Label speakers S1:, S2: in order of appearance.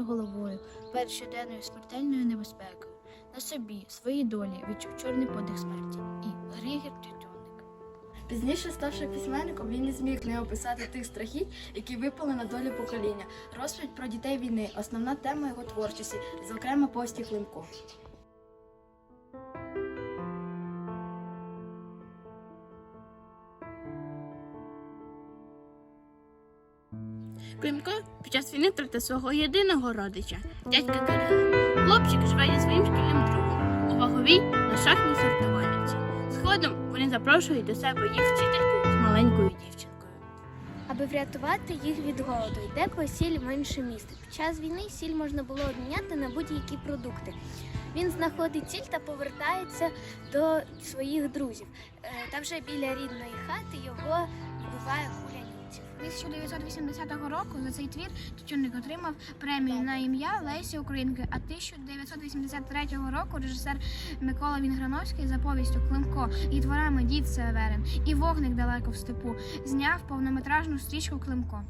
S1: головою перед щоденною смертельною небезпекою. На собі, своїй долі відчув чорний подих смерті і Григір тютюнник.
S2: Пізніше, ставши письменником, він не зміг не описати тих страхів, які випали на долю покоління. Розповідь про дітей війни основна тема його творчості, зокрема повісті Климко.
S3: Климко під час війни втратив свого єдиного родича, дядька Кирила. Хлопчик живе зі своїм шкільним другом у ваговій на шахтній сортувальниці. Згодом вони запрошують до себе їх вчительку з маленькою дівчинкою.
S4: Аби врятувати їх від голоду, йде по сіль в інше місто. Під час війни сіль можна було обміняти на будь-які продукти. Він знаходить сіль та повертається до своїх друзів. Е, Та вже біля рідної хати його вбиває німців.
S5: 1980 року за цей твір Тютюнник отримав премію на ім'я Лесі Українки, а 1983 року режисер Микола Вінграновський за повістю Климко і творами Дід Северин і Вогник далеко в степу зняв повнометражну стрічку Климко.